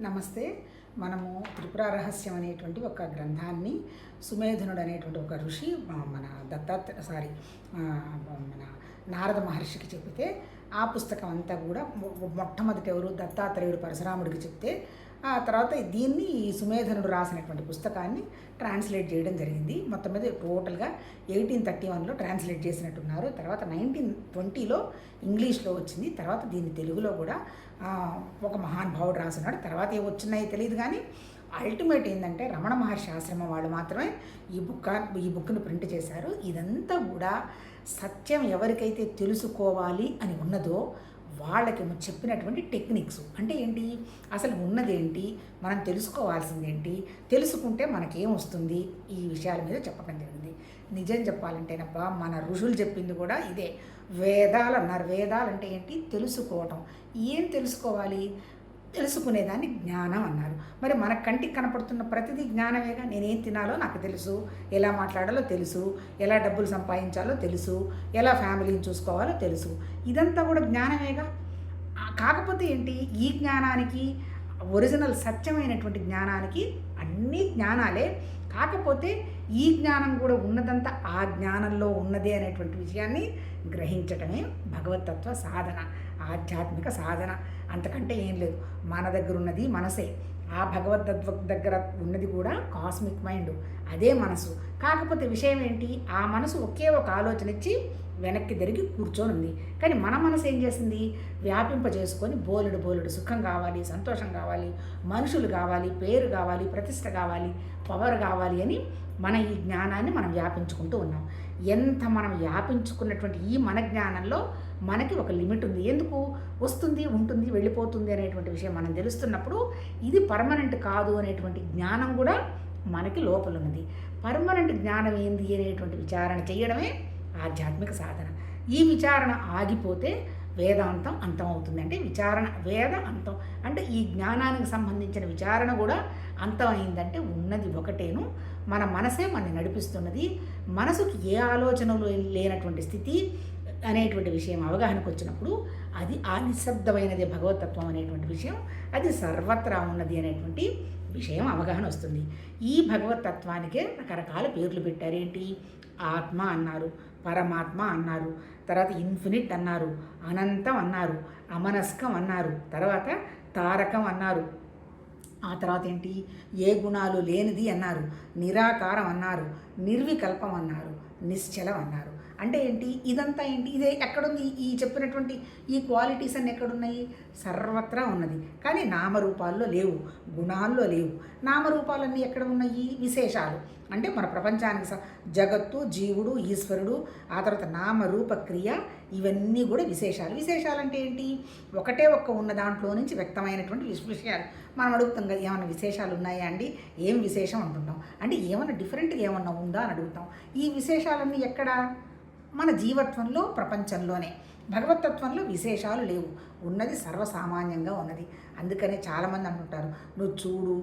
నమస్తే. మనము త్రిపుర రహస్యం అనేటువంటి ఒక గ్రంథాన్ని సుమేధనుడు అనేటువంటి ఒక ఋషి మన దత్తాత్ర సారీ మన నారద మహర్షికి చెబితే ఆ పుస్తకం అంతా కూడా మొట్టమొదటి ఎవరు? దత్తాత్రేయుడు పరశురాముడికి చెప్తే ఆ తర్వాత దీన్ని ఈ సుమేధనుడు రాసినటువంటి పుస్తకాన్ని ట్రాన్స్లేట్ చేయడం జరిగింది. మొత్తం మీద టోటల్గా ఎయిటీన్ థర్టీ వన్లో ట్రాన్స్లేట్ చేసినట్టున్నారు. తర్వాత నైన్టీన్ ట్వంటీలో ఇంగ్లీష్లో వచ్చింది. తర్వాత దీన్ని తెలుగులో కూడా ఆ, ఒక మహానుభావుడు రాసున్నాడు. తర్వాత ఏ వచ్చినాయో తెలియదు కానీ అల్టిమేట్ ఏంటంటే రమణ మహర్షి ఆశ్రమం వాళ్ళు మాత్రమే ఈ బుక్ ఈ బుక్ను ప్రింట్ చేశారు. ఇదంతా కూడా సత్యం ఎవరికైతే తెలుసుకోవాలి అని ఉన్నదో వాళ్ళకి చెప్పినటువంటి టెక్నిక్స్. అంటే ఏంటి? అసలు ఉన్నదేంటి? మనం తెలుసుకోవాల్సింది ఏంటి తెలుసుకుంటే మనకేం వస్తుంది ఈ విషయాల మీద చెప్పడం జరిగింది. నిజం చెప్పాలంటేనబ్బా మన ఋషులు చెప్పింది కూడా ఇదే. వేదాలు అన్నారు. వేదాలు అంటే ఏంటి? తెలుసుకోవటం. ఏం తెలుసుకోవాలి? తెలుసుకునేదాన్ని జ్ఞానం అన్నారు. మరి మన కంటికి కనపడుతున్న ప్రతిదీ జ్ఞానమేగా? నేనేం తినాలో నాకు తెలుసు. ఎలా మాట్లాడాలో తెలుసు. ఎలా డబ్బులు సంపాదించాలో తెలుసు. ఎలా ఫ్యామిలీని చూసుకోవాలో తెలుసు. ఇదంతా కూడా జ్ఞానమేగా? కాకపోతే ఏంటి? ఈ జ్ఞానానికి ఒరిజినల్ సత్యమైనటువంటి జ్ఞానానికి అన్ని జ్ఞానాలే. కాకపోతే ఈ జ్ఞానం కూడా ఉన్నదంతా ఆ జ్ఞానంలో ఉన్నదే అనేటువంటి విషయాన్ని గ్రహించటమే భగవతత్వ సాధన. ఆధ్యాత్మిక సాధన. అంతకంటే ఏం లేదు. మన దగ్గర ఉన్నది మనసే. ఆ భగవద్దత్వ దగ్గర ఉన్నది కూడా కాస్మిక్ మైండ్. అదే మనసు. కాకపోతే విషయం ఏంటి? ఆ మనసు ఒకే ఒక ఆలోచన ఇచ్చి వెనక్కి తిరిగి కూర్చొని ఉంది కానీ మన మనసు ఏం చేసింది? వ్యాపింపజేసుకొని బోలుడు బోలుడు సుఖం కావాలి సంతోషం కావాలి మనుషులు కావాలి పేరు కావాలి ప్రతిష్ట కావాలి పవర్ కావాలి అని మన ఈ జ్ఞానాన్ని మనం వ్యాపించుకుంటూ ఉన్నాం. ఎంత మనం వ్యాపించుకున్నటువంటి ఈ మన జ్ఞానంలో మనకి ఒక లిమిట్ ఉంది. ఎందుకు? వస్తుంది ఉంటుంది వెళ్ళిపోతుంది అనేటువంటి విషయం మనం తెలుస్తున్నప్పుడు ఇది పర్మనెంట్ కాదు అనేటువంటి జ్ఞానం కూడా మనకి లోపల ఉన్నది. పర్మనెంట్ జ్ఞానం ఏంది అనేటువంటి విచారణ చేయడమే ఆధ్యాత్మిక సాధన. ఈ విచారణ ఆగిపోతే వేదాంతం అంతం అవుతుంది. అంటే విచారణ వేద అంతం. అంటే ఈ జ్ఞానానికి సంబంధించిన విచారణ కూడా అంతం అయిందంటే ఉన్నది ఒకటేను. మన మనసే మనని నడిపిస్తున్నది. మనసుకి ఏ ఆలోచనలు లేనటువంటి స్థితి అనేటువంటి విషయం అవగాహనకు వచ్చినప్పుడు అది ఆ నిశ్శబ్దమైనది భగవతత్వం అనేటువంటి విషయం అది సర్వత్రా ఉన్నది అనేటువంటి విషయం అవగాహన వస్తుంది. ఈ భగవతత్వానికే రకరకాల పేర్లు పెట్టారు. ఏంటి? ఆత్మ అన్నారు పరమాత్మ అన్నారు తర్వాత ఇన్ఫినిట్ అన్నారు అనంతం అన్నారు అమనస్కం అన్నారు తర్వాత తారకం అన్నారు. ఆ తర్వాత ఏంటి? ఏ గుణాలు లేనిది అన్నారు నిరాకారం అన్నారు నిర్వికల్పం అన్నారు నిశ్చలం అన్నారు. అంటే ఏంటి? ఇదంతా ఏంటి? ఇదే ఎక్కడుంది? ఈ చెప్పినటువంటి ఈ క్వాలిటీస్ అన్ని ఎక్కడున్నాయి? సర్వత్రా ఉన్నది. కానీ నామరూపాల్లో లేవు. గుణాల్లో లేవు. నామరూపాలన్నీ ఎక్కడ ఉన్నాయి? విశేషాలు. అంటే మన ప్రపంచానికి స- జగత్తు జీవుడు ఈశ్వరుడు ఆ తర్వాత నామరూప క్రియ ఇవన్నీ కూడా విశేషాలు. విశేషాలు అంటే ఏంటి? ఒకటే ఒక్క ఉన్న దాంట్లో నుంచి వ్యక్తమైనటువంటి విశ్- విషయాలు. మనం అడుగుతాం కదా ఏమైనా విశేషాలు ఉన్నాయా అండి? ఏం విశేషం అంటుంటాం అంటే ఏమైనా డిఫరెంట్గా ఏమన్నా ఉందా అని అడుగుతాం. ఈ విశేషాలన్నీ ఎక్కడ? మన జీవత్వంలో ప్రపంచంలోనే. భగవతత్వంలో విశేషాలు లేవు. ఉన్నది సర్వసామాన్యంగా ఉన్నది. అందుకనే చాలామంది అంటుంటారు నువ్వు చూడు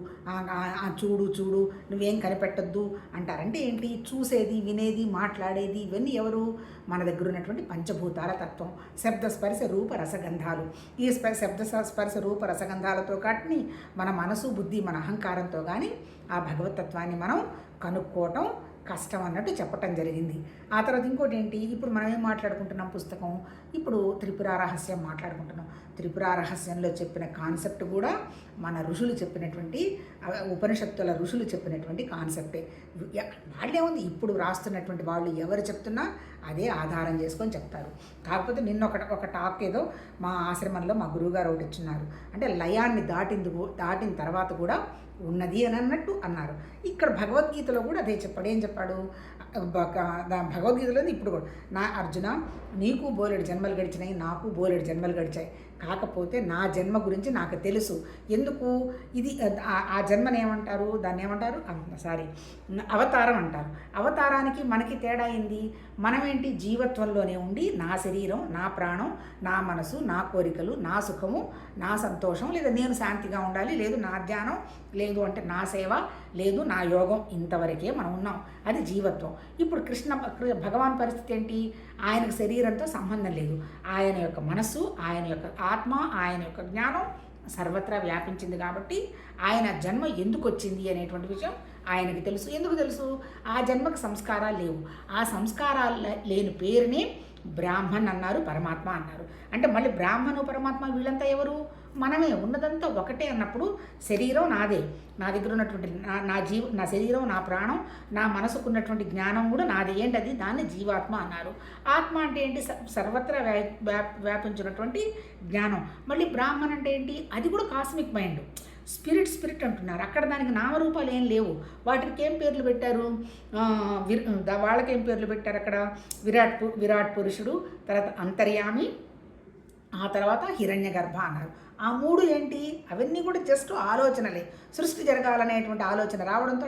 చూడు చూడు నువ్వేం కనిపెట్టద్దు అంటారంటే ఏంటి? చూసేది వినేది మాట్లాడేది ఇవన్నీ ఎవరు? మన దగ్గర ఉన్నటువంటి పంచభూతాల తత్వం శబ్ద స్పర్శ రూప రసగంధాలు. ఈ స్ప శబ్ద స్పర్శ రూప రసగంధాలతో కాటిని మన మనసు బుద్ధి మన అహంకారంతో కానీ ఆ భగవతత్వాన్ని మనం కనుక్కోవటం కష్టం అన్నట్టు చెప్పటం జరిగింది. ఆ తర్వాత ఇంకోటి ఏంటి? ఇప్పుడు మనం ఏం మాట్లాడుకుంటున్నాం పుస్తకం? ఇప్పుడు త్రిపుర రహస్యం మాట్లాడుకుంటున్నాం. త్రిపుర రహస్యంలో చెప్పిన కాన్సెప్ట్ కూడా మన ఋషులు చెప్పినటువంటి ఉపనిషత్తుల ఋషులు చెప్పినటువంటి కాన్సెప్టే. ఎ- వాళ్ళే ఉంది ఇప్పుడు రాస్తున్నటువంటి వాళ్ళు ఎవరు చెప్తున్నా అదే ఆధారం చేసుకొని చెప్తారు. కాకపోతే నిన్న ఒక ఒక టాక్ ఏదో మా ఆశ్రమంలో మా గురువుగారు ఒకటి ఇచ్చున్నారు అంటే లయాన్ని దాటింది దాటిన తర్వాత కూడా ఉన్నది అని అన్నట్టు అన్నారు. ఇక్కడ భగవద్గీతలో కూడా అదే చెప్పాడు. ఏం చెప్పాడు? భగవద్గీతలో ఇప్పుడు కూడా నా అర్జున నీకు బోలెడు జన్మలు గడిచినాయి నాకు బోలెడు జన్మలు గడిచాయి. కాకపోతే నా జన్మ గురించి నాకు తెలుసు. ఎందుకు? ఇది ఆ- జన్మని ఏమంటారు? దాన్ని ఏమంటారు? సారీ. అవతారం అంటారు. అవతారానికి మనకి తేడా ఏంది? మనమేంటి? జీవత్వంలోనే ఉండి నా శరీరం నా ప్రాణం నా మనసు నా కోరికలు నా సుఖము నా సంతోషం లేదా నేను శాంతిగా ఉండాలి లేదు నా ధ్యానం లేదు అంటే నా సేవ లేదు నా యోగం ఇంతవరకే మనం ఉన్నాం. అది జీవత్వం. ఇప్పుడు కృష్ణ భగవాన్ పరిస్థితి ఏంటి? ఆయనకు శరీరంతో సంబంధం లేదు. ఆయన యొక్క మనస్సు ఆయన యొక్క ఆత్మ ఆయన యొక్క జ్ఞానం సర్వత్రా వ్యాపించింది కాబట్టి ఆయన జన్మ ఎందుకు వచ్చింది అనేటువంటి విషయం ఆయనకి తెలుసు. ఎందుకు తెలుసు? ఆ జన్మకు సంస్కారాలు లేవు. ఆ సంస్కారాలు లేని పేరునే బ్రాహ్మణ్ అన్నారు పరమాత్మ అన్నారు. అంటే మళ్ళీ బ్రాహ్మణు పరమాత్మ వీళ్ళంతా ఎవరు? మనమే ఉన్నదంతా ఒకటే అన్నప్పుడు శరీరం నాదే. నా దగ్గర ఉన్నటువంటి నా నా జీవ నా శరీరం నా ప్రాణం నా మనసుకున్నటువంటి జ్ఞానం కూడా నాది. ఏంటది? దాన్ని జీవాత్మ అన్నారు. ఆత్మ అంటే ఏంటి? స- సర్వత్రా వ్యా వ్యా- వ్యాపించినటువంటి జ్ఞానం. మళ్ళీ బ్రాహ్మణ్ అంటే ఏంటి? అది కూడా కాస్మిక్ మైండ్. స్పిరిట్ స్పిరిట్ అంటున్నారు. అక్కడ దానికి నామరూపాలు ఏం లేవు. వాటికి ఏం పేర్లు పెట్టారు? వాళ్ళకి ఏం పేర్లు పెట్టారు అక్కడ? విరాట్ పు- విరాట్ పురుషుడు తర్వాత అంతర్యామి ఆ తర్వాత హిరణ్య గర్భ అన్నారు. ఆ మూడు ఏంటి? అవన్నీ కూడా జస్ట్ ఆలోచనలే. సృష్టి జరగాలనేటువంటి ఆలోచన రావడంతో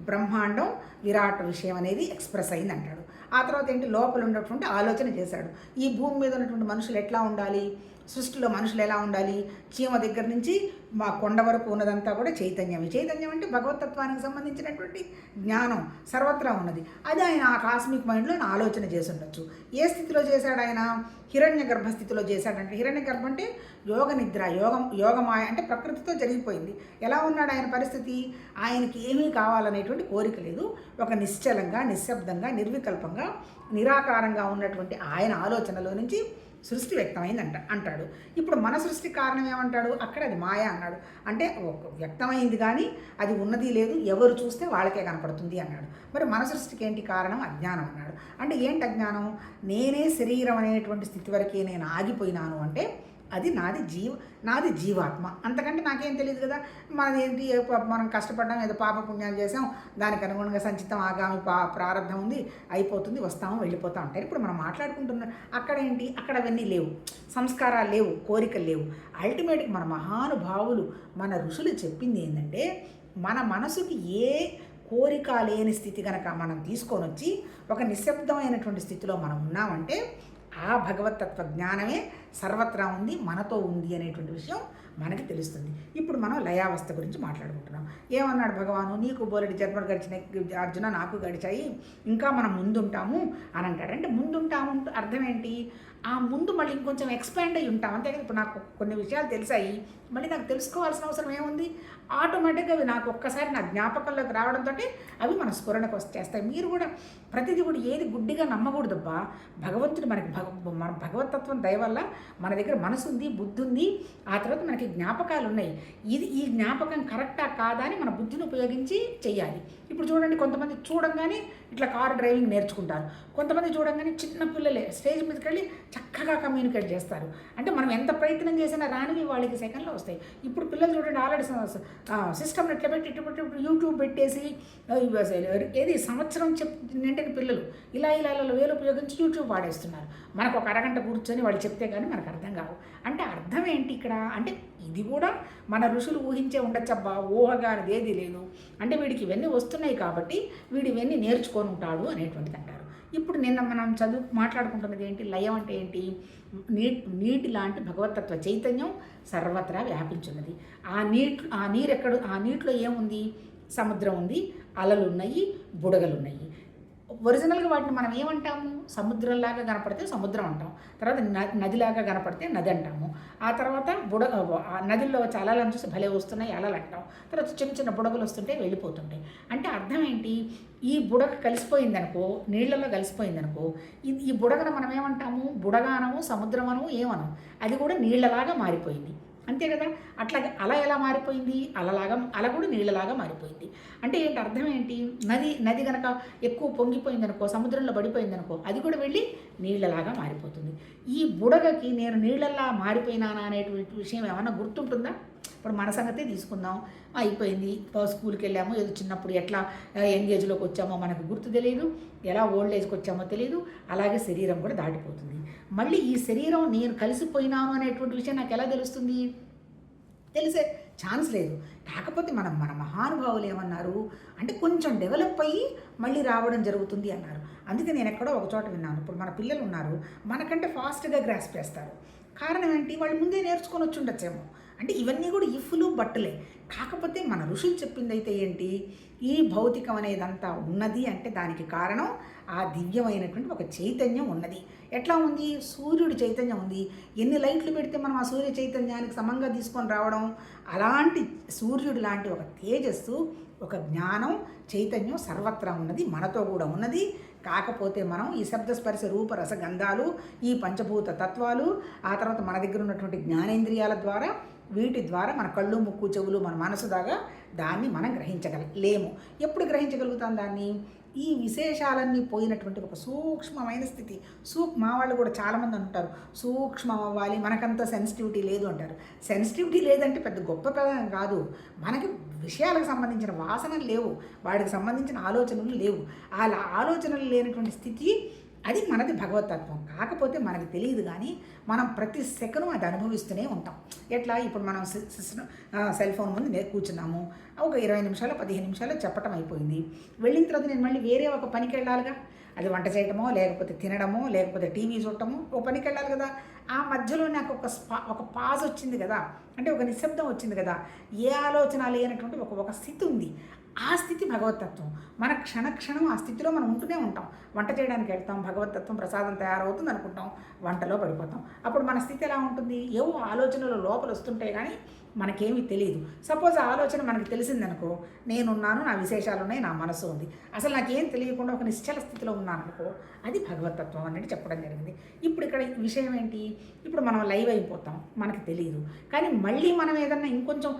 బ్రహ్మాండం విరాట్ విషయం అనేది ఎక్స్ప్రెస్ అయింది అంటాడు ఆ తర్వాత ఏంటి? లోపల ఉన్నటువంటి ఆలోచన చేశాడు. ఈ భూమి మీద ఉన్నటువంటి మనుషులు ఎట్లా ఉండాలి? సృష్టిలో మనుషులు ఎలా ఉండాలి? చీమ దగ్గర నుంచి మా కొండ వరకు ఉన్నదంతా కూడా చైతన్యం చైతన్యం అంటే భగవతత్వానికి సంబంధించినటువంటి జ్ఞానం సర్వత్రా ఉన్నది. అది ఆయన ఆ కాస్మిక్ మైండ్లో ఆలోచన చేసి ఉండొచ్చు. ఏ స్థితిలో చేశాడు ఆయన? హిరణ్య గర్భ స్థితిలో చేశాడంటే హిరణ్య గర్భ అంటే యోగ నిద్ర యోగం యోగమాయ అంటే ప్రకృతితో జరిగిపోయింది. ఎలా ఉన్నాడు ఆయన పరిస్థితి? ఆయనకి ఏమీ కావాలనేటువంటి కోరిక లేదు. ఒక నిశ్చలంగా నిశ్శబ్దంగా నిర్వికల్పంగా నిరాకారంగా ఉన్నటువంటి ఆయన ఆలోచనలో నుంచి సృష్టి వ్యక్తమైంది అంట అంటాడు. ఇప్పుడు మన సృష్టి కారణం ఏమంటాడు? అక్కడ అది మాయ అన్నాడు. అంటే వ్యక్తమైంది కానీ అది ఉన్నది లేదు ఎవరు చూస్తే వాళ్ళకే కనపడుతుంది అన్నాడు. మరి మన సృష్టికి ఏంటి కారణం? అజ్ఞానం అన్నాడు. అంటే ఏంటి అజ్ఞానం? నేనే శరీరం అనేటువంటి స్థితి వరకే నేను ఆగిపోయినాను అంటే అది నాది జీవ నాది జీవాత్మ. అంతకంటే నాకేం తెలియదు కదా? మనది ఏంటి మనం కష్టపడ్డాం ఏదో పాప పుణ్యాలు చేసాం దానికి అనుగుణంగా సంచితం ఆగామి పా ప్రారంభం ఉంది అయిపోతుంది వస్తాము వెళ్ళిపోతాం అంటారు ఇప్పుడు మనం మాట్లాడుకుంటున్నాం అక్కడ ఏంటి అక్కడ అవన్నీ లేవు. సంస్కారాలు లేవు కోరికలు లేవు. అల్టిమేట్గా మన మహానుభావులు మన ఋషులు చెప్పింది ఏంటంటే మన మనసుకి ఏ కోరిక లేని స్థితి కనుక మనం తీసుకొని వచ్చి ఒక నిశ్శబ్దమైనటువంటి స్థితిలో మనం ఉన్నామంటే ఆ భగవతత్వ జ్ఞానమే సర్వత్రా ఉంది మనతో ఉంది అనేటువంటి విషయం మనకి తెలుస్తుంది. ఇప్పుడు మనం లయావస్థ గురించి మాట్లాడుకుంటున్నాం. ఏమన్నాడు భగవాను? నీకు బోలెడు జన్మలు గడిచిన అర్జున నాకు గడిచాయి. ఇంకా మనం ముందుంటాము అని అంటాడు. అంటే ముందుంటాము అర్థం ఏంటి? ఆ ముందు మళ్ళీ ఇంకొంచెం ఎక్స్పాండ్ అయ్యి ఉంటాం. అంతే కదా? ఇప్పుడు నాకు కొన్ని విషయాలు తెలిసాయి. మళ్ళీ నాకు తెలుసుకోవాల్సిన అవసరం ఏముంది? ఆటోమేటిక్గా అవి నాకు ఒక్కసారి నా జ్ఞాపకంలోకి రావడంతో అవి మన స్ఫురణకు వచ్చేస్తాయి. మీరు కూడా ప్రతిదీ కూడా ఏది గుడ్డిగా నమ్మకూడదబ్బా. భగవంతుడు మనకి భగ మన భగవతత్వం దయ వల్ల మన దగ్గర మనసు ఉంది బుద్ధి ఉంది ఆ తర్వాత మనకి జ్ఞాపకాలు ఉన్నాయి. ఇది ఈ జ్ఞాపకం కరెక్టా కాదా అని మన బుద్ధిని ఉపయోగించి చేయాలి ఇప్పుడు చూడండి కొంతమంది చూడంగానే ఇట్లా కారు డ్రైవింగ్ నేర్చుకుంటారు. కొంతమంది చూడంగానే చిన్న పిల్లలే స్టేజ్ మీదకి వెళ్ళి చక్కగా కమ్యూనికేట్ చేస్తారు. అంటే మనం ఎంత ప్రయత్నం చేసినా రానివి వాళ్ళకి సెకండ్లో వస్తాయి. ఇప్పుడు పిల్లలు చూడండి ఆల్రెడీ సిస్టమ్ ఎట్లా పెట్టి ఇటు పెట్టి యూట్యూబ్ పెట్టేసి ఏది సంవత్సరం చెప్ నిండిన పిల్లలు ఇలా ఇలా ఇలా వేలు ఉపయోగించి యూట్యూబ్ వాడేస్తున్నారు. మనకు ఒక అరగంట కూర్చొని వాళ్ళు చెప్తే కానీ మనకు అర్థం కావు. అంటే అర్థం ఏంటి ఇక్కడ? అంటే ఇది కూడా మన ఋషులు ఊహించే ఉండొచ్చబ్బా ఊహగా అనేది ఏది లేదు. అంటే వీడికి ఇవన్నీ వస్తున్నాయి కాబట్టి వీడు ఇవన్నీ నేర్చుకొని ఉంటాడు అనేటువంటిది అంటారు. ఇప్పుడు నిన్న మనం చదువు మాట్లాడుకుంటున్నది ఏంటి లయం అంటే ఏంటి? నీటి నీటి లాంటి భగవతత్వ చైతన్యం సర్వత్రా వ్యాపించున్నది. ఆ నీటి ఆ నీరు ఎక్కడ ఆ నీటిలో ఏముంది? సముద్రం ఉంది అలలు ఉన్నాయి బుడగలు ఉన్నాయి ఒరిజినల్గా వాటిని మనం ఏమంటాము? సముద్రంలాగా కనపడితే సముద్రం అంటాం. తర్వాత న- నదిలాగా కనపడితే నది అంటాము. ఆ తర్వాత బుడ ఆ నదిలో వచ్చే అలలను చూసి భలే వస్తున్నాయి అలలు అంటాం. తర్వాత చిన్న చిన్న బుడగలు వస్తుంటే వెళ్ళిపోతుంటాయి. అంటే అర్థం ఏంటి? ఈ బుడగ కలిసిపోయిందనుకో నీళ్ళలో కలిసిపోయిందనుకో ఈ బుడగను మనం ఏమంటాము? బుడగానము సముద్రమనము ఏమనం అది కూడా నీళ్ళలాగా మారిపోయింది. అంతే కదా? అట్లాగే అల ఎలా మారిపోయింది? అలలాగా అల కూడా నీళ్ళలాగా మారిపోయింది. అంటే ఏంటి అర్థం ఏంటి? నది నది కనుక ఎక్కువ పొంగిపోయిందనుకో సముద్రంలో పడిపోయిందనుకో అది కూడా వెళ్ళి నీళ్ళలాగా మారిపోతుంది. ఈ బుడగకి నేను నీళ్ళలా మారిపోయినానా అనేటువంటి విషయం ఏమన్నా గుర్తుంటుందా? ఇప్పుడు మన సంగతి తీసుకుందాం. అయిపోయింది. స్కూల్కి వెళ్ళాము ఏదో చిన్నప్పుడు ఎట్లా యంగ్ ఏజ్లోకి వచ్చామో మనకు గుర్తు తెలియదు ఎలా ఓల్డ్ ఏజ్కి వచ్చామో తెలియదు అలాగే శరీరం కూడా దాటిపోతుంది. మళ్ళీ ఈ శరీరం నేను కలిసిపోయినాను అనేటువంటి విషయం నాకు ఎలా తెలుస్తుంది? తెలిసే ఛాన్స్ లేదు. కాకపోతే మనం మన మహానుభావులు ఏమన్నారు? అంటే కొంచెం డెవలప్ అయ్యి మళ్ళీ రావడం జరుగుతుంది అన్నారు. అందుకే నేను ఎక్కడో ఒక చోట విన్నాను. ఇప్పుడు మన పిల్లలు ఉన్నారు మనకంటే ఫాస్ట్గా గ్రాస్ప్ చేస్తారు. కారణం ఏంటి? వాళ్ళు ముందే నేర్చుకొని వచ్చి ఉండొచ్చేమో. అంటే ఇవన్నీ కూడా ఇఫ్లు బట్టలే. కాకపోతే మన ఋషులు చెప్పింది అయితే ఏంటి? ఈ భౌతికం అనేదంతా ఉన్నది అంటే దానికి కారణం ఆ దివ్యమైనటువంటి ఒక చైతన్యం ఉన్నది. ఎట్లా ఉంది? సూర్యుడి చైతన్యం ఉంది. ఎన్ని లైట్లు పెడితే మనం ఆ సూర్య చైతన్యానికి సమంగా తీసుకొని రావడం? అలాంటి సూర్యుడు లాంటి ఒక తేజస్సు ఒక జ్ఞానం చైతన్యం సర్వత్రా ఉన్నది మనతో కూడా ఉన్నది. కాకపోతే మనం ఈ శబ్దస్పర్శ రూపరస గంధాలు ఈ పంచభూత తత్వాలు ఆ తర్వాత మన దగ్గర ఉన్నటువంటి జ్ఞానేంద్రియాల ద్వారా వీటి ద్వారా మన కళ్ళు ముక్కు చెవులు మన మనసు దాకా దాన్ని మనం గ్రహించగల లేము. ఎప్పుడు గ్రహించగలుగుతాం దాన్ని? ఈ విశేషాలన్నీ పోయినటువంటి ఒక సూక్ష్మమైన స్థితి. సూక్ మా వాళ్ళు కూడా చాలామంది అంటారు సూక్ష్మం అవ్వాలి మనకంత సెన్సిటివిటీ లేదు అంటారు. సెన్సిటివిటీ లేదంటే పెద్ద గొప్ప పదం కాదు. మనకి విషయాలకు సంబంధించిన వాసనలు లేవు. వాడికి సంబంధించిన ఆలోచనలు లేవు. అలా ఆలోచనలు లేనటువంటి స్థితి అది మనది భగవతత్వం. కాకపోతే మనకు తెలియదు కానీ మనం ప్రతి సెకండ్ అది అనుభవిస్తూనే ఉంటాం. ఎట్లా? ఇప్పుడు మనం సెల్ ఫోన్ ముందు నేను కూర్చున్నాము. ఒక ఇరవై నిమిషాలు పదిహేను నిమిషాలు చెప్పటం అయిపోయింది. వెళ్ళిన తర్వాత నేను మళ్ళీ వేరే ఒక పనికి వెళ్ళాలిగా అది వంట చేయటమో లేకపోతే తినడమో లేకపోతే టీవీ చూడటమో ఒక పనికి వెళ్ళాలి కదా. ఆ మధ్యలో నాకు ఒక స్పా ఒక పాజ్ వచ్చింది కదా. అంటే ఒక నిశ్శబ్దం వచ్చింది కదా. ఏ ఆలోచన లేనటువంటి ఒక ఒక స్థితి ఉంది. ఆ స్థితి భగవతత్వం. మన క్షణక్షణం ఆ స్థితిలో మనం ఉంటూనే ఉంటాం. వంట చేయడానికి వెళ్తాం భగవతత్వం ప్రసాదం తయారవుతుంది అనుకుంటాం వంటలో పడిపోతాం. అప్పుడు మన స్థితి ఎలా ఉంటుంది? ఏవో ఆలోచనలు లోపల వస్తుంటాయి కానీ మనకేమీ తెలియదు సపోజ్ ఆ ఆలోచన మనకు తెలిసిందనుకో నేనున్నాను నా విశేషాలు ఉన్నాయి నా మనసు ఉంది. అసలు నాకేం తెలియకుండా ఒక నిశ్చల స్థితిలో ఉన్నాను అనుకో అది భగవతత్వం అనేది చెప్పడం జరిగింది. ఇప్పుడు ఇక్కడ విషయం ఏంటి? ఇప్పుడు మనం లైవ్ అయిపోతాం మనకు తెలియదు కానీ మళ్ళీ మనం ఏదన్నా ఇంకొంచెం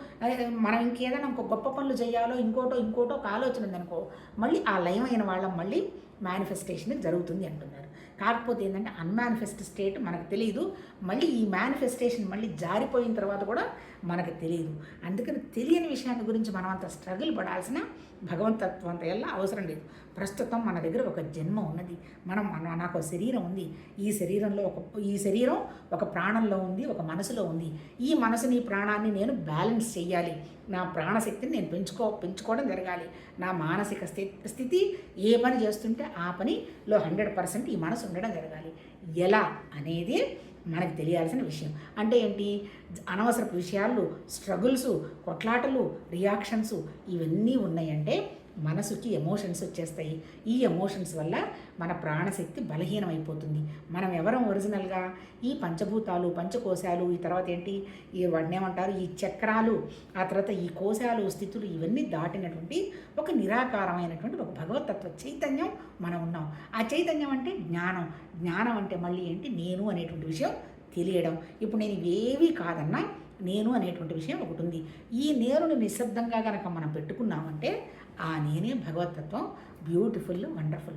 మనం ఇంకేదైనా ఇంకో గొప్ప పనులు చేయాలో ఇంకోటో ఇంకోటో ఒక ఆలోచన ఉందనుకో మళ్ళీ ఆ లైవ్ అయిన వాళ్ళ మళ్ళీ మేనిఫెస్టేషన్ జరుగుతుంది అంటున్నారు. కాకపోతే ఏంటంటే అన్మానిఫెస్ట్ స్టేట్ మనకు తెలియదు మళ్ళీ ఈ మేనిఫెస్టేషన్ మళ్ళీ జారిపోయిన తర్వాత కూడా మనకు తెలియదు అందుకని తెలియని విషయాన్ని గురించి మనం అంత స్ట్రగుల్ పడాల్సిన భగవంతత్వం అంత ఎలా అవసరం లేదు. ప్రస్తుతం మన దగ్గర ఒక జన్మ ఉన్నది. మనం నాకు శరీరం ఉంది. ఈ శరీరంలో ఒక ఈ శరీరం ఒక ప్రాణంలో ఉంది ఒక మనసులో ఉంది. ఈ మనసుని ప్రాణాన్ని నేను బ్యాలెన్స్ చేయాలి నా ప్రాణశక్తిని నేను పెంచుకో పెంచుకోవడం జరగాలి. నా మానసిక స్థితి ఏ పని చేస్తుంటే ఆ పనిలో హండ్రెడ్ పర్సెంట్ ఈ మనసు ఉండడం జరగాలి. ఎలా? అనేది మనకు తెలియాల్సిన విషయం. అంటే ఏంటి? అనవసరపు విషయాలు స్ట్రగుల్స్ కొట్లాటలు రియాక్షన్స్ ఇవన్నీ ఉన్నాయంటే మనసుకి ఎమోషన్స్ వచ్చేస్తాయి. ఈ ఎమోషన్స్ వల్ల మన ప్రాణశక్తి బలహీనమైపోతుంది. మనం ఎవరం ఒరిజినల్గా ఈ పంచభూతాలు పంచకోశాలు ఈ తర్వాత ఏంటి? ఈ వాటిని ఏమంటారు? ఈ చక్రాలు ఆ తర్వాత ఈ కోశాలు స్థితులు ఇవన్నీ దాటినటువంటి ఒక నిరాకారమైనటువంటి ఒక భగవతత్వ చైతన్యం మనం ఉన్నాం. ఆ చైతన్యం అంటే జ్ఞానం. జ్ఞానం అంటే మళ్ళీ ఏంటి? నేను అనేటువంటి విషయం తెలియడం. ఇప్పుడు నేను ఇవేవీ కాదన్నా నేను అనేటువంటి విషయం ఒకటి ఉంది. ఈ నేరుని నిశ్శబ్దంగా కనుక మనం పెట్టుకున్నామంటే ఆ నేనే భగవతత్వం బ్యూటిఫుల్ వండర్ఫుల్.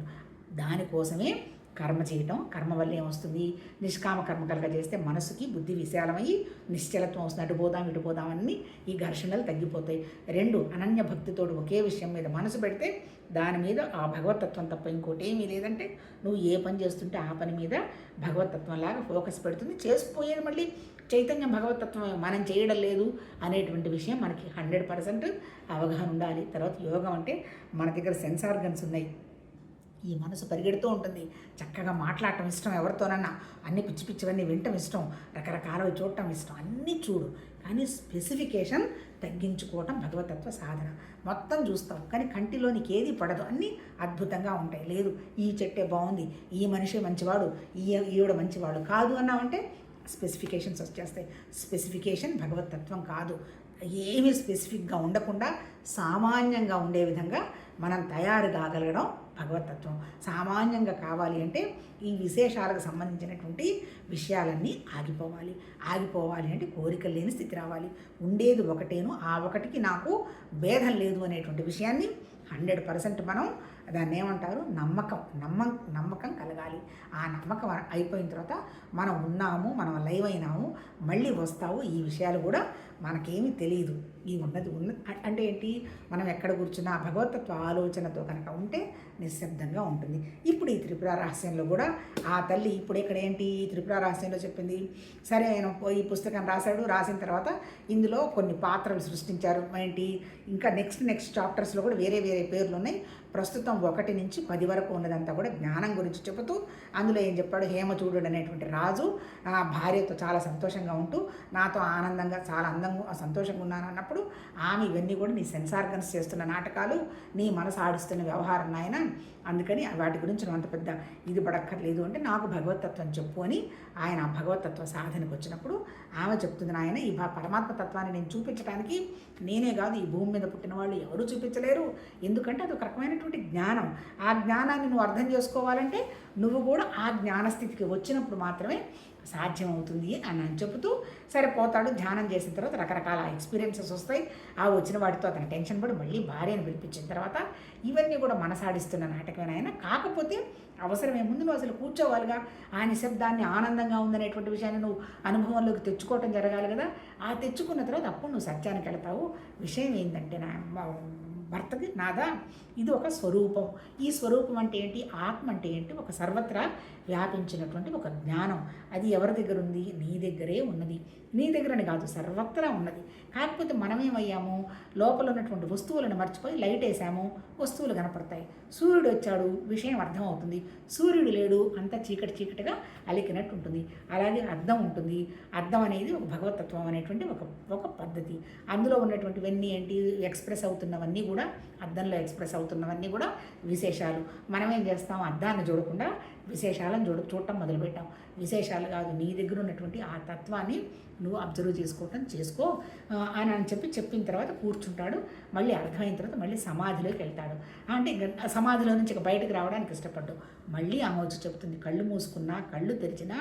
దానికోసమే కర్మ చేయటం. కర్మ వల్ల ఏమొస్తుంది? నిష్కామ కర్మ కలగ చేస్తే మనసుకి బుద్ధి విశాలమయ్యి నిశ్చలత్వం వస్తుంది. అటు పోదాం ఇటు పోదామని ఈ ఘర్షణలు తగ్గిపోతాయి. రెండు అనన్య భక్తితోడు ఒకే విషయం మీద మనసు పెడితే దాని మీద ఆ భగవతత్వం తప్ప ఇంకోటి ఏమీ లేదంటే నువ్వు ఏ పని చేస్తుంటే ఆ పని మీద భగవతత్వం లాగా ఫోకస్ పెడుతుంది. చేసిపోయేది మళ్ళీ చైతన్య భగవతత్వం మనం చేయడం లేదు అనేటువంటి విషయం మనకి హండ్రెడ్ పర్సెంట్ అవగాహన ఉండాలి. తర్వాత యోగం అంటే మన దగ్గర సెన్స్ ఆర్గన్స్ ఉన్నాయి. ఈ మనసు పరిగెడుతూ ఉంటుంది. చక్కగా మాట్లాడటం ఇష్టం ఎవరితోనన్నా. అన్ని పిచ్చి పిచ్చివన్నీ వినటం ఇష్టం. రకరకాలవి చూడటం ఇష్టం. అన్నీ చూడు. కానీ స్పెసిఫికేషన్ తగ్గించుకోవటం భగవతత్వ సాధన. మొత్తం చూస్తాం. కానీ కంటిలోనికి ఏది పడదు. అన్నీ అద్భుతంగా ఉంటాయి. లేదు ఈ చెట్టే బాగుంది. ఈ మనిషి మంచివాడు. ఈ ఈవిడ మంచివాడు. కాదు అన్నామంటే స్పెసిఫికేషన్స్ వచ్చేస్తాయి. స్పెసిఫికేషన్ భగవతత్వం కాదు. ఏమీ స్పెసిఫిక్గా ఉండకుండా సామాన్యంగా ఉండే విధంగా మనం తయారు కాగలగడం భగవతత్వం సామాన్యంగా కావాలి అంటే ఈ విశేషాలకు సంబంధించినటువంటి విషయాలన్నీ ఆగిపోవాలి. ఆగిపోవాలి అంటే కోరికలు లేని స్థితి రావాలి. ఉండేది ఒకటేను ఆ ఒకటికి నాకు భేదం లేదు అనేటువంటి విషయాన్ని హండ్రెడ్ పర్సెంట్ మనం దాన్ని ఏమంటారు? నమ్మకం. నమ్మ నమ్మకం కలగాలి. ఆ నమ్మకం అయిపోయిన తర్వాత మనం ఉన్నాము మనం లైవ్ అయినాము మళ్ళీ వస్తావు ఈ విషయాలు కూడా మనకేమీ తెలియదు. ఈ ఉన్నది ఉన్న అంటే ఏంటి? మనం ఎక్కడ కూర్చున్నా భగవతత్వ ఆలోచనతో కనుక ఉంటే నిశ్శబ్దంగా ఉంటుంది. ఇప్పుడు ఈ త్రిపుర రహస్యంలో కూడా ఆ తల్లి ఇప్పుడు ఇక్కడ ఏంటి? ఈ త్రిపుర రహస్యంలో చెప్పింది. సరే ఆయన ఈ పుస్తకం రాశాడు. రాసిన తర్వాత ఇందులో కొన్ని పాత్రలు సృష్టించారు. ఏంటి? ఇంకా నెక్స్ట్ నెక్స్ట్ చాప్టర్స్లో కూడా వేరే వేరే పేర్లు ఉన్నాయి. ప్రస్తుతం ఒకటి నుంచి పది వరకు ఉన్నదంతా కూడా జ్ఞానం గురించి చెబుతూ అందులో ఏం చెప్పాడు? హేమచూడు అనేటువంటి రాజు ఆ భార్యతో చాలా సంతోషంగా ఉంటూ నాతో ఆనందంగా చాలా అందంగా సంతోషంగా ఉన్నాను అన్నప్పుడు ఆమె ఇవన్నీ కూడా నీ సెన్సార్గన్స్ చేస్తున్న నాటకాలు నీ మనసు ఆడిస్తున్న వ్యవహారం నాయన అందుకని వాటి గురించి నువ్వు అంత పెద్ద ఇది పడక్కర్లేదు అంటే నాకు భగవతత్వం చెప్పు అని ఆయన ఆ భగవతత్వ సాధనకు వచ్చినప్పుడు ఆమె చెప్తుంది నాయన ఈ పరమాత్మ తత్వాన్ని నేను చూపించడానికి నేనే కాదు ఈ భూమి మీద పుట్టిన వాళ్ళు ఎవరు చూపించలేరు. ఎందుకంటే అది ఒక రకమైనటువంటి జ్ఞానం. ఆ జ్ఞానాన్ని నువ్వు అర్థం చేసుకోవాలంటే నువ్వు కూడా ఆ జ్ఞానస్థితికి వచ్చినప్పుడు మాత్రమే సాధ్యమవుతుంది అని అని చెబుతూ సరే పోతాడు ధ్యానం చేసిన తర్వాత రకరకాల ఎక్స్పీరియన్సెస్ వస్తాయి. ఆ వచ్చిన వాటితో అతను టెన్షన్ పడి మళ్ళీ భార్యను పిలిపించిన తర్వాత ఇవన్నీ కూడా మనసాడిస్తున్న నాటకమైన ఆయన కాకపోతే అవసరమే ముందు నువ్వు అసలు కూర్చోవాలిగా. ఆ నిశ్శబ్దాన్ని ఆనందంగా ఉందనేటువంటి విషయాన్ని నువ్వు అనుభవంలోకి తెచ్చుకోవటం జరగాలి కదా. ఆ తెచ్చుకున్న తర్వాత అప్పుడు నువ్వు సత్యానికి వెళతావు. విషయం ఏంటంటే నా భర్తకి నాదా? ఇది ఒక స్వరూపం. ఈ స్వరూపం అంటే ఏంటి? ఆత్మ అంటే ఏంటి? ఒక సర్వత్రా వ్యాపించినటువంటి ఒక జ్ఞానం. అది ఎవరి దగ్గర ఉంది నీ దగ్గరే ఉన్నది. నీ దగ్గరని కాదు సర్వత్రా ఉన్నది. కాకపోతే మనమేమయ్యాము? లోపల ఉన్నటువంటి వస్తువులను మర్చిపోయి లైట్ వేసాము. వస్తువులు కనపడతాయి. సూర్యుడు వచ్చాడు. విషయం అర్థమవుతుంది. సూర్యుడు లేడు. అంత చీకటి చీకటిగా అలికినట్టు ఉంటుంది అలాగే అర్థం ఉంటుంది. అర్థం అనేది ఒక భగవతత్వం అనేటువంటి ఒక ఒక పద్ధతి. అందులో ఉన్నటువంటివన్నీ ఏంటి? ఎక్స్ప్రెస్ అవుతున్నవన్నీ కూడా అద్దంలో ఎక్స్ప్రెస్ అవుతున్నవన్నీ కూడా విశేషాలు. మనం ఏం చేస్తాం? అద్దాన్ని చూడకుండా విశేషాలను చూడ చూడటం మొదలుపెట్టాం. విశేషాలు కాదు నీ దగ్గర ఉన్నటువంటి ఆ తత్వాన్ని నువ్వు అబ్జర్వ్ చేసుకోవటం చేసుకో అని అని చెప్పి చెప్పిన తర్వాత కూర్చుంటాడు. మళ్ళీ అర్థమైన తర్వాత మళ్ళీ సమాధిలోకి వెళ్తాడు. అంటే సమాధిలో నుంచి ఇక బయటకు రావడానికి ఇష్టపడ్డు మళ్ళీ ఆమె వచ్చి చెప్తుంది కళ్ళు మూసుకున్నా కళ్ళు తెరిచినా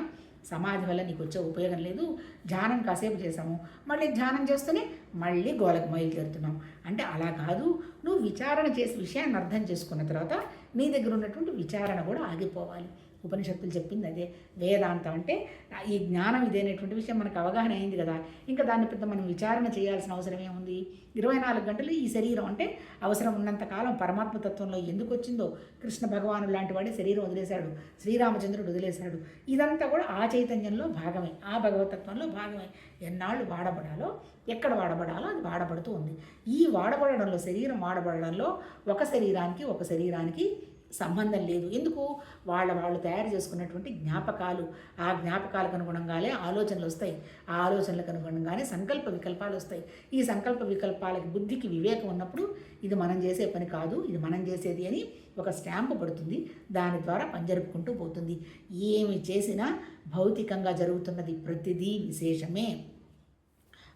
సమాధి వల్ల నీకు వచ్చే ఉపయోగం లేదు. ధ్యానం కాసేపు చేసాము మళ్ళీ ధ్యానం చేస్తూనే మళ్ళీ గోలకు బయలుదేరుతున్నాం. అంటే అలా కాదు. నువ్వు విచారణ చేసి విషయాన్ని అర్థం చేసుకున్న తర్వాత నీ దగ్గర ఉన్నటువంటి విచారణ కూడా ఆగిపోవాలి. ఉపనిషత్తులు చెప్పింది అదే వేదాంతం. అంటే ఈ జ్ఞానం ఇదేనేటువంటి విషయం మనకు అవగాహన అయింది కదా. ఇంకా దాన్ని పెద్ద మనం విచారణ చేయాల్సిన అవసరం ఏముంది? ఇరవై నాలుగు గంటలు ఈ శరీరం అంటే అవసరం ఉన్నంత కాలం ఎందుకు వచ్చిందో కృష్ణ భగవాను లాంటి వాడే శరీరం వదిలేశాడు. శ్రీరామచంద్రుడు వదిలేశాడు. ఇదంతా కూడా ఆ చైతన్యంలో భాగమే. ఆ భగవతత్వంలో భాగమే. ఎన్నాళ్ళు వాడబడాలో ఎక్కడ వాడబడాలో అది వాడబడుతూ ఉంది. ఈ వాడబడడంలో శరీరం వాడబడడంలో ఒక శరీరానికి ఒక శరీరానికి సంబంధం లేదు. ఎందుకు? వాళ్ళ వాళ్ళు తయారు చేసుకున్నటువంటి జ్ఞాపకాలు ఆ జ్ఞాపకాలకు అనుగుణంగానే ఆలోచనలు వస్తాయి. ఆ ఆలోచనలకు అనుగుణంగానే సంకల్ప వికల్పాలు వస్తాయి. ఈ సంకల్ప వికల్పాలకి బుద్ధికి వివేకం ఉన్నప్పుడు ఇది మనం చేసే పని కాదు ఇది మనం చేసేది అని ఒక స్టాంపు పడుతుంది. దాని ద్వారా పని జరుపుకుంటూ పోతుంది. ఏమి చేసినా భౌతికంగా జరుగుతున్నది ప్రతిదీ విశేషమే.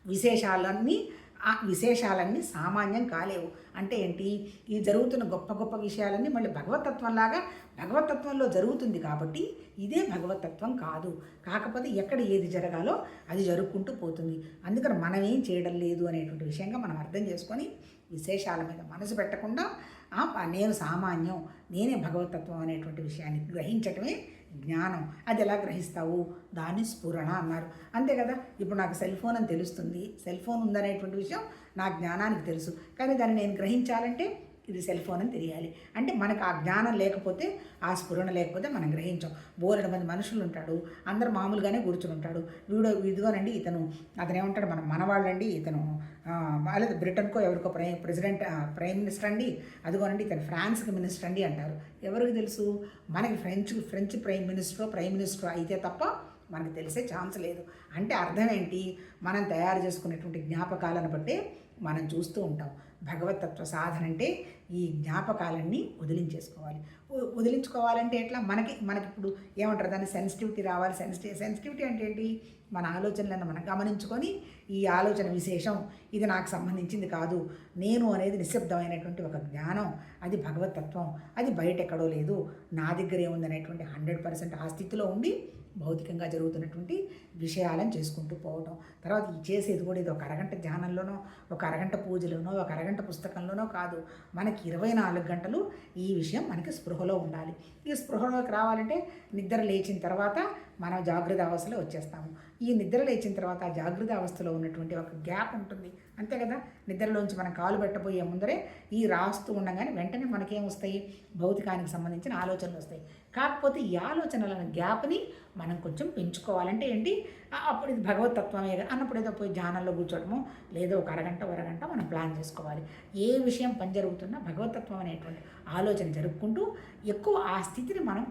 విశేషాలన్నీ ఆ విశేషాలన్నీ సామాన్యం కాలేవు. అంటే ఏంటి? ఈ జరుగుతున్న గొప్ప గొప్ప విషయాలన్నీ మళ్ళీ భగవతత్వంలాగా భగవతత్వంలో జరుగుతుంది కాబట్టి ఇదే భగవతత్వం కాదు. కాకపోతే ఎక్కడ ఏది జరగాలో అది జరుపుకుంటూ పోతుంది. అందుకని మనం ఏం చేయడం లేదు అనేటువంటి విషయంగా మనం అర్థం చేసుకొని విశేషాల మీద మనసు పెట్టకుండా నేను సామాన్యం నేనే భగవతత్వం అనేటువంటి విషయాన్ని గ్రహించటమే జ్ఞానం. అది ఎలా గ్రహిస్తావు? దాన్ని స్ఫురణ అన్నారు. అంతే కదా? ఇప్పుడు నాకు సెల్ ఫోన్ అని తెలుస్తుంది. సెల్ ఫోన్ ఉందనేటువంటి విషయం నా జ్ఞానానికి తెలుసు. కానీ దాన్ని నేను గ్రహించాలంటే ఇది సెల్ ఫోన్ అని తెలియాలి. అంటే మనకు ఆ జ్ఞానం లేకపోతే ఆ స్ఫురణ లేకపోతే మనం గ్రహించాం. బోలెడు మంది మనుషులు ఉంటాడు. అందరు మామూలుగానే కూర్చుని ఉంటాడు. వీడు ఇదిగోనండి ఇతను. అతను ఏమంటాడు? మన మనవాళ్ళండి ఇతను. లేదా బ్రిటన్కో ఎవరికో ప్రైమ్ ప్రెసిడెంట్ ప్రైమ్ మినిస్టర్ అండి. అదిగోనండి ఇతను ఫ్రాన్స్కి మినిస్టర్ అండి అంటారు. ఎవరికి తెలుసు? మనకి French French prime minister prime minister అయితే తప్ప మనకు తెలిసే ఛాన్స్ లేదు. అంటే అర్థం ఏంటి? మనం తయారు చేసుకునేటువంటి జ్ఞాపకాలను బట్టి మనం చూస్తూ ఉంటాం. భగవతత్వ సాధన అంటే ఈ జ్ఞాపకాలన్నీ వదిలించేసుకోవాలి. వదిలించుకోవాలంటే ఎట్లా? మనకి మనకి ఇప్పుడు ఏమంటారు? దాన్ని సెన్సిటివిటీ రావాలి. సెన్సిటివ్ సెన్సిటివిటీ అంటే ఏంటి? మన ఆలోచనలను మనం గమనించుకొని ఈ ఆలోచన విశేషం ఇది నాకు సంబంధించింది కాదు. నేను అనేది నిశ్శబ్దమైనటువంటి ఒక జ్ఞానం. అది భగవతత్వం. అది బయట ఎక్కడో లేదు నా దగ్గరే ఉందనేటువంటి హండ్రెడ్ పర్సెంట్ ఆ స్థితిలో ఉండి భౌతికంగా జరుగుతున్నటువంటి విషయాలను చేసుకుంటూ పోవటం. తర్వాత ఈ చేసేది కూడా ఇది ఒక అరగంట ధ్యానంలోనో ఒక అరగంట పూజలోనో ఒక అరగంట పుస్తకంలోనో కాదు. మనకి ఇరవై నాలుగు గంటలు ఈ విషయం మనకి స్పృహలో ఉండాలి. ఈ స్పృహలోకి రావాలంటే నిద్ర లేచిన తర్వాత మనం జాగ్రత్త అవస్థలో వచ్చేస్తాము. ఈ నిద్ర లేచిన తర్వాత జాగ్రత్త అవస్థలో ఉన్నటువంటి ఒక గ్యాప్ ఉంటుంది. అంతే కదా? నిద్రలోంచి మనం కాలు పెట్టబోయే ముందరే ఈ రాస్తూ ఉండగానే వెంటనే మనకేం వస్తాయి? భౌతికానికి సంబంధించిన ఆలోచనలు వస్తాయి. కాకపోతే ఈ ఆలోచనల గ్యాప్ని మనం కొంచెం పెంచుకోవాలంటే ఏంటి? అప్పుడు ఇది భగవతత్వమే కదా. అన్నప్పుడు ఏదో పోయి ధ్యానంలో కూర్చోవడము లేదో ఒక అరగంట ఒక అరగంట మనం ప్లాన్ చేసుకోవాలి. ఏ విషయం పని జరుగుతున్నా భగవతత్వం అనేటువంటి ఆలోచన జరుపుకుంటూ ఎక్కువ ఆ స్థితిని మనం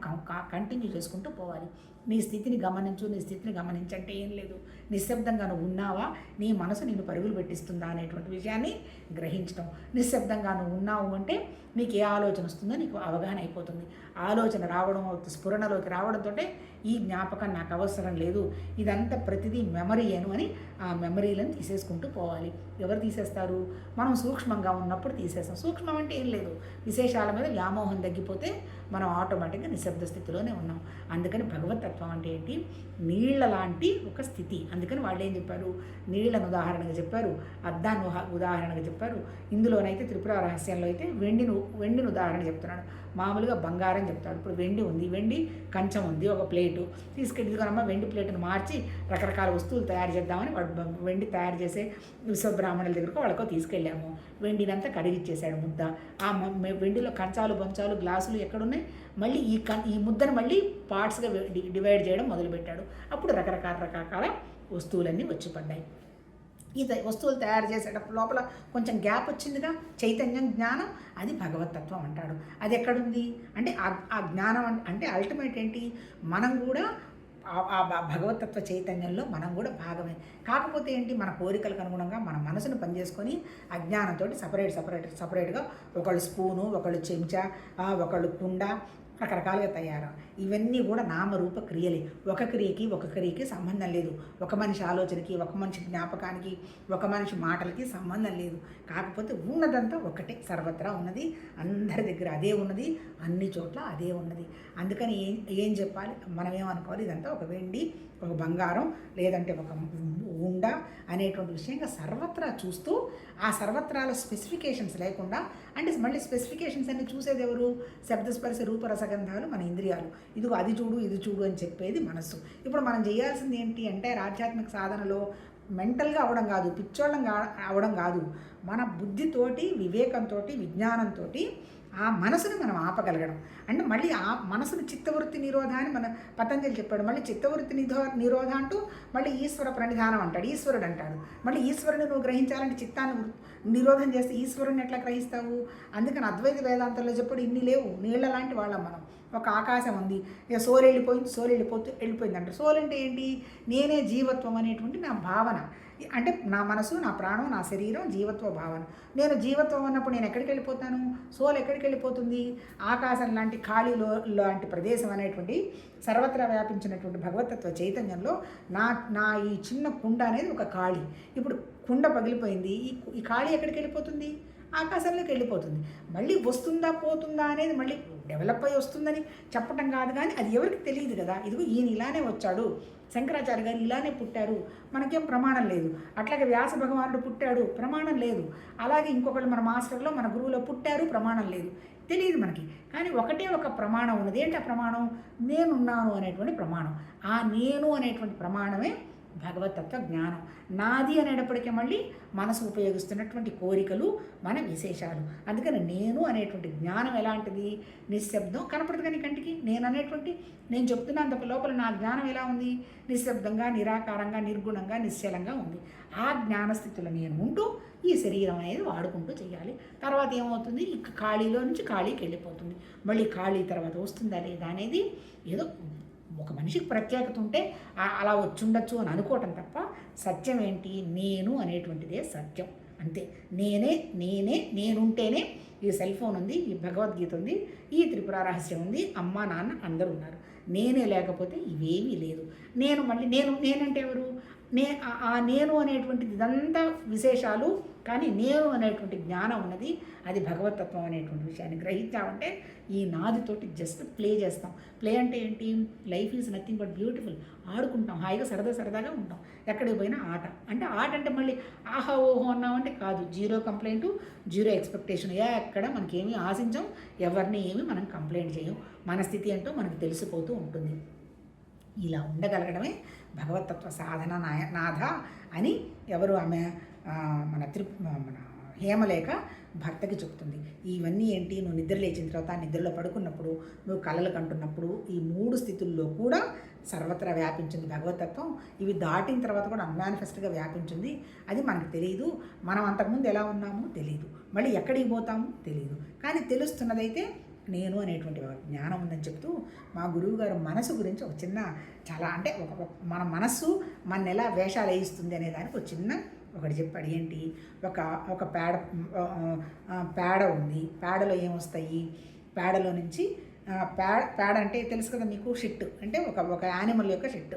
కంటిన్యూ చేసుకుంటూ పోవాలి. నీ స్థితిని గమనించు నీ స్థితిని గమనించంటే ఏం లేదు. నిశ్శబ్దంగా నువ్వు ఉన్నావా? నీ మనసు నేను పరుగులు పెట్టిస్తుందా? అనేటువంటి విషయాన్ని గ్రహించడం నిశ్శబ్దంగా నువ్వు ఉన్నావు అంటే నీకు ఏ ఆలోచన వస్తుందో నీకు అవగాహన అయిపోతుంది. ఆలోచన రావడం స్ఫురణలోకి రావడంతో ఈ జ్ఞాపకం నాకు అవసరం లేదు. ఇదంతా ప్రతిదీ మెమరీయేను అని ఆ మెమరీలను తీసేసుకుంటూ పోవాలి. ఎవరు తీసేస్తారు? మనం సూక్ష్మంగా ఉన్నప్పుడు తీసేస్తాం. సూక్ష్మం అంటే ఏం లేదు. విశేషాల మీద వ్యామోహం తగ్గిపోతే మనం ఆటోమేటిక్గా నిశ్శబ్ద స్థితిలోనే ఉన్నాం. అందుకని భగవతత్వం అంటే ఏంటి? నీళ్ళ లాంటి ఒక స్థితి. అందుకని వాళ్ళు ఏం చెప్పారు? నీళ్ళను ఉదాహరణగా చెప్పారు. అద్దాన్ని ఉదాహరణగా చెప్పారు. ఇందులోనైతే త్రిపుర రహస్యంలో అయితే వెండిని వెండిని ఉదాహరణ చెప్తున్నాడు. మామూలుగా బంగారం చెప్తాడు. ఇప్పుడు వెండి ఉంది. వెండి కంచం ఉంది. ఒక ప్లేటు. తీసుకెళ్ళి వెండి ప్లేటును మార్చి రకరకాల వస్తువులు తయారు చేద్దామని వాడు వెండి తయారు చేసే విశ్వబ్రాహ్మణుల దగ్గరకు వాళ్ళకో తీసుకెళ్ళాము. వెండినంతా కడిగిచ్చేసాడు ముద్ద. ఆ వెండిలో కంచాలు బొంచాలు గ్లాసులు ఎక్కడున్నాయి? మళ్ళీ ఈ కన్ ఈ ముద్దను మళ్ళీ పార్ట్స్గా డివైడ్ చేయడం మొదలుపెట్టాడు. అప్పుడు రకరకాల రకరకాల వస్తువులన్నీ వచ్చి పడ్డాయి. ఈ వస్తువులు తయారు చేసేటప్పుడు లోపల కొంచెం గ్యాప్ వచ్చిందిగా చైతన్యం జ్ఞానం అది భగవతత్వం అంటాడు. అది ఎక్కడుంది? అంటే ఆ- జ్ఞానం అంటే అల్టిమేట్ ఏంటి? మనం కూడా ఆ- భగవతత్వ చైతన్యంలో మనం కూడా భాగమే. కాకపోతే ఏంటి? మన కోరికలకు అనుగుణంగా మన మనసును పనిచేసుకొని అజ్ఞానంతో సపరేట్ సపరేట్ సపరేట్గా ఒకళ్ళు స్పూను ఒకళ్ళు చెంచా ఒకళ్ళు కుండ రకరకాలుగా తయారు. ఇవన్నీ కూడా నామరూప క్రియలే. ఒక క్రియకి ఒక క్రియకి సంబంధం లేదు. ఒక మనిషి ఆలోచనకి ఒక మనిషి జ్ఞాపకానికి ఒక మనిషి మాటలకి సంబంధం లేదు. కాకపోతే ఉన్నదంతా ఒకటే సర్వత్రా ఉన్నది అందరి దగ్గర అదే ఉన్నది అన్ని చోట్ల అదే ఉన్నది. అందుకని ఏం ఏం చెప్పాలి? మనం ఏమనుకోవాలి ఇదంతా ఒక వెండి ఒక బంగారం లేదంటే ఒక ఉండ అనేటువంటి విషయంగా సర్వత్రా చూస్తూ ఆ సర్వత్రాల స్పెసిఫికేషన్స్ లేకుండా అంటే మళ్ళీ స్పెసిఫికేషన్స్ అన్ని చూసేది ఎవరు శబ్దస్పర్శ రసగంధాలు మన ఇంద్రియాలు. ఇదిగో అది చూడు ఇది చూడు అని చెప్పేది మనస్సు. ఇప్పుడు మనం చేయాల్సింది ఏంటి అంటే ఆధ్యాత్మిక సాధనలో మెంటల్గా అవడం కాదు పిచ్చోళ్ళంగా అవడం కాదు. మన బుద్ధితోటి వివేకంతో విజ్ఞానంతో ఆ మనసును మనం ఆపగలగడం. అంటే మళ్ళీ ఆ మనసును చిత్తవృత్తి నిరోధ అని మన పతంజలి చెప్పాడు. మళ్ళీ చిత్తవృత్తి నిధో నిరోధ అంటూ మళ్ళీ ఈశ్వర ప్రణిధానం అంటాడు. ఈశ్వరుడు అంటాడు. మళ్ళీ ఈశ్వరుని నువ్వు గ్రహించాలంటే చిత్తాన్ని నిరోధం చేస్తే ఈశ్వరుని ఎట్లా గ్రహిస్తావు? అందుకని అద్వైత వేదాంతంలో చెప్పుడు ఇన్ని లేవు. నీళ్ళ లాంటి వాళ్ళం మనం. ఒక ఆకాశం ఉంది. ఇక సోలు వెళ్ళిపోయింది సోలు వెళ్ళిపోతూ వెళ్ళిపోయింది అంటే సోలు అంటే ఏంటి? నేనే జీవత్వం అనేటువంటి నా భావన. అంటే నా మనసు నా ప్రాణం నా శరీరం జీవత్వ భావన. నేను జీవత్వం అన్నప్పుడు నేను ఎక్కడికి వెళ్ళిపోతాను? సోల్ ఎక్కడికి వెళ్ళిపోతుంది? ఆకాశం లాంటి ఖాళీలో లాంటి ప్రదేశం అనేటువంటి సర్వత్రా వ్యాపించినటువంటి భగవతత్వ చైతన్యంలో నా నా ఈ చిన్న కుండ అనేది ఒక ఖాళీ. ఇప్పుడు కుండ పగిలిపోయింది. ఈ ఈ ఖాళీ ఎక్కడికి వెళ్ళిపోతుంది? ఆకాశంలోకి వెళ్ళిపోతుంది. మళ్ళీ వస్తుందా పోతుందా అనేది మళ్ళీ డెవలప్ అయ్యి వస్తుందని చెప్పటం కాదు కానీ అది ఎవరికి తెలియదు కదా. ఇదిగో ఈయన ఇలానే వచ్చాడు. శంకరాచార్య గారు ఇలానే పుట్టారు. మనకేం ప్రమాణం లేదు. అట్లాగే వ్యాస భగవానుడు పుట్టాడు. ప్రమాణం లేదు. అలాగే ఇంకొకళ్ళు మన మాస్టర్లో మన గురువులో పుట్టారు. ప్రమాణం లేదు. తెలియదు మనకి. కానీ ఒకటే ఒక ప్రమాణం ఉన్నది. ఏంటి ఆ ప్రమాణం? నేనున్నాను అనేటువంటి ప్రమాణం. ఆ నేను అనేటువంటి ప్రమాణమే భగవతత్వ జ్ఞానం. నాది అనేటప్పటికీ మళ్ళీ మనసు ఉపయోగిస్తున్నటువంటి కోరికలు మన విశేషాలు. అందుకని నేను అనేటువంటి జ్ఞానం ఎలాంటిది? నిశ్శబ్దం కనపడదు కానీ కంటికి. నేను అనేటువంటి నేను చెప్తున్నంత అంత లోపల నా జ్ఞానం ఎలా ఉంది? నిశ్శబ్దంగా నిరాకారంగా నిర్గుణంగా నిశ్చలంగా ఉంది. ఆ జ్ఞానస్థితిలో నేను ఉంటూ ఈ శరీరం అనేది వాడుకుంటూ చేయాలి. తర్వాత ఏమవుతుంది? ఇక ఖాళీలో నుంచి ఖాళీకి వెళ్ళిపోతుంది. మళ్ళీ ఖాళీ తర్వాత వస్తుందా లేదా అనేది ఏదో ఒక మనిషికి ప్రత్యేకత ఉంటే అలా వచ్చుండొచ్చు అని అనుకోవటం తప్ప సత్యం ఏంటి? నేను అనేటువంటిదే సత్యం. అంతే. నేనే నేనే నేనుంటేనే ఈ సెల్ ఫోన్ ఉంది ఈ భగవద్గీత ఉంది ఈ త్రిపుర రహస్యం ఉంది అమ్మ నాన్న అందరూ ఉన్నారు. నేనే లేకపోతే ఇవేమీ లేదు. నేను మళ్ళీ నేను నేనంటే ఎవరు? నే ఆ- నేను అనేటువంటిది ఇదంతా విశేషాలు కానీ నేను అనేటువంటి జ్ఞానం ఉన్నది అది భగవతత్వం అనేటువంటి విషయాన్ని గ్రహించామంటే ఈ నాదితోటి జస్ట్ ప్లే చేస్తాం. ప్లే అంటే ఏంటి? Life is nothing but beautiful. ఆడుకుంటాం హాయిగా సరదా సరదాగా ఉంటాం. ఎక్కడికి పోయినా ఆట. అంటే ఆట అంటే మళ్ళీ ఆహా ఓహో అన్నామంటే కాదు. Zero complaint zero expectation. ఎక్కడ మనకి ఏమీ ఆశించాం ఎవరిని ఏమీ మనం కంప్లైంట్ చేయం. మన స్థితి ఏంటో మనకు తెలిసిపోతూ ఉంటుంది. ఇలా ఉండగలగడమే భగవతత్వ సాధన నాయ నాథ అని ఎవరు ఆమె మన త్రి మన హేమలేఖ భర్తకి చెప్తుంది. ఇవన్నీ ఏంటి? నువ్వు నిద్ర లేచిన తర్వాత నిద్రలో పడుకున్నప్పుడు నువ్వు కలలు కంటున్నప్పుడు ఈ మూడు స్థితుల్లో కూడా సర్వత్రా వ్యాపించింది భగవతత్వం ఇవి దాటిన తర్వాత కూడా అన్మానిఫెస్ట్గా వ్యాపించింది. అది మనకు తెలియదు మనం అంతకుముందు ఎలా ఉన్నామో తెలియదు మళ్ళీ ఎక్కడికి పోతామో తెలియదు కానీ తెలుస్తున్నదైతే నేను అనేటువంటి ఒక జ్ఞానం ఉందని చెప్తూ మా గురువు గారు మనసు గురించి ఒక చిన్న చాలా అంటే ఒక మన మనస్సు మన ఎలా వేషాలు వేయిస్తుంది అనే దానికి ఒక చిన్న ఒకటి చెప్పాడు. ఏంటి? ఒక ఒక పేడ పేడ ఉంది. పేడలో ఏమొస్తాయి? పేడలో నుంచి పేడ పేడ అంటే తెలుసు కదా మీకు? షిట్ అంటే ఒక ఒక యానిమల్ యొక్క షిట్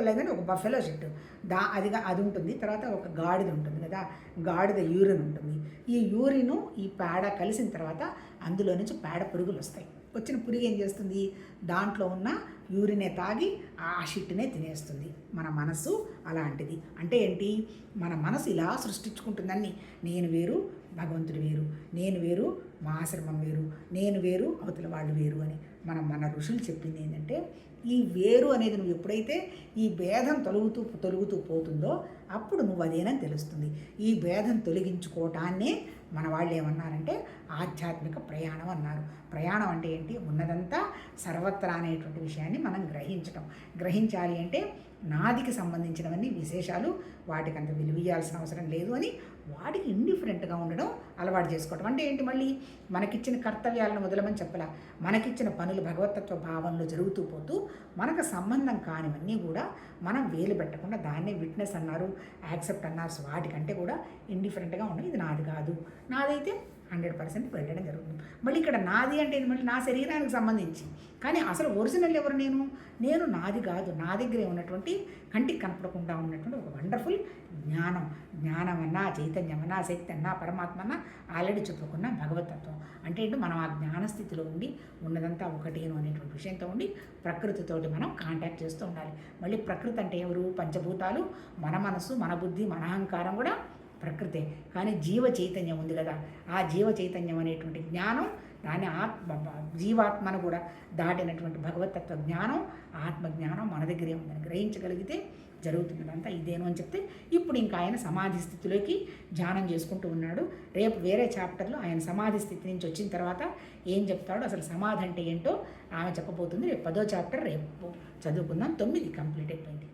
లేదంటే ఒక బఫెలో షిట్ దా అదిగా అది ఉంటుంది. తర్వాత ఒక గాడిద ఉంటుంది కదా. గాడిద యూరిన్ ఉంటుంది. ఈ యూరిన్ ఈ పేడ కలిసిన తర్వాత అందులో నుంచి పేడ పురుగులు వస్తాయి. వచ్చిన పురుగు ఏం చేస్తుంది? దాంట్లో ఉన్న యూరినే తాగి ఆ షిట్నే తినేస్తుంది. మన మనసు అలాంటిది. అంటే ఏంటి? మన మనసు ఇలా సృష్టించుకుంటుందని. నేను వేరు భగవంతుడు వేరు నేను వేరు మా ఆశ్రమం వేరు నేను వేరు అవతల వాళ్ళు వేరు అని. మనం మన ఋషులు చెప్పింది ఏంటంటే ఈ వేరు అనేది నువ్వు ఎప్పుడైతే ఈ భేదం తొలుగుతూ తొలుగుతూ పోతుందో అప్పుడు నువ్వు అదేనని తెలుస్తుంది. ఈ భేదం తొలగించుకోవటాన్నే మన వాళ్ళు ఏమన్నారంటే ఆధ్యాత్మిక ప్రయాణం అన్నారు. ప్రయాణం అంటే ఏంటి? ఉన్నదంతా సర్వత్రా అనేటువంటి విషయాన్ని మనం గ్రహించటం. గ్రహించాలి అంటే నాదికి సంబంధించినవన్నీ విశేషాలు వాటికి అంత ఇవ్వాల్సిన అవసరం లేదు అని వాడికి ఇండిఫరెంట్గా ఉండడం అలవాటు చేసుకోవటం. అంటే ఏంటి మళ్ళీ? మనకిచ్చిన కర్తవ్యాలను వదలమని చెప్పలా. మనకిచ్చిన పనులు భగవతత్వ భావంలో జరుగుతూ పోతూ మనకు సంబంధం కానివన్నీ కూడా మనం వేలు పెట్టకుండా దాన్నే విట్నెస్ అన్నారు యాక్సెప్ట్ అన్నారు. వాటికంటే కూడా ఇండిఫరెంట్గా ఉండడం ఇది నాది కాదు. నాదైతే హండ్రెడ్ పర్సెంట్ వెళ్ళడం జరుగుతుంది. మళ్ళీ ఇక్కడ నాది అంటే ఏంటి? మళ్ళీ నా శరీరానికి సంబంధించి. కానీ అసలు ఒరిజినల్ ఎవరు నేను? నేను నాది కాదు. నా దగ్గరే ఉన్నటువంటి కంటికి కనపడకుండా ఉన్నటువంటి ఒక వండర్ఫుల్ జ్ఞానం. జ్ఞానం అన్నా చైతన్యం శక్తి అన్నా పరమాత్మ అన్నా ఆల్రెడీ చెప్పుకున్న భగవతత్వం. అంటే ఏంటి? మనం ఆ జ్ఞాన స్థితిలో ఉండి ఉన్నదంతా ఒకటేను అనేటువంటి విషయంతో ఉండి ప్రకృతితోటి మనం కాంటాక్ట్ చేస్తూ ఉండాలి. మళ్ళీ ప్రకృతి అంటే ఎవరు? పంచభూతాలు. మన మనసు మన బుద్ధి మన అహంకారం కూడా ప్రకృతే. కానీ జీవ చైతన్యం ఉంది కదా. ఆ జీవ చైతన్యం అనేటువంటి జ్ఞానం దాని ఆత్మ జీవాత్మను కూడా దాటినటువంటి భగవతత్వ జ్ఞానం ఆత్మ జ్ఞానం మన దగ్గరే ఉందని గ్రహించగలిగితే జరుగుతున్నదంతా ఇదేను అని చెప్తే ఇప్పుడు ఇంకా ఆయన సమాధి స్థితిలోకి ధ్యానం చేసుకుంటూ ఉన్నాడు. రేపు వేరే చాప్టర్లో ఆయన సమాధి స్థితి నుంచి వచ్చిన తర్వాత ఏం చెప్తాడో అసలు సమాధి అంటే ఏంటో ఆమె చెప్పబోతుంది. రేపు పదో చాప్టర్ రేపు చదువుకుందాం. తొమ్మిది కంప్లీట్ అయిపోయింది.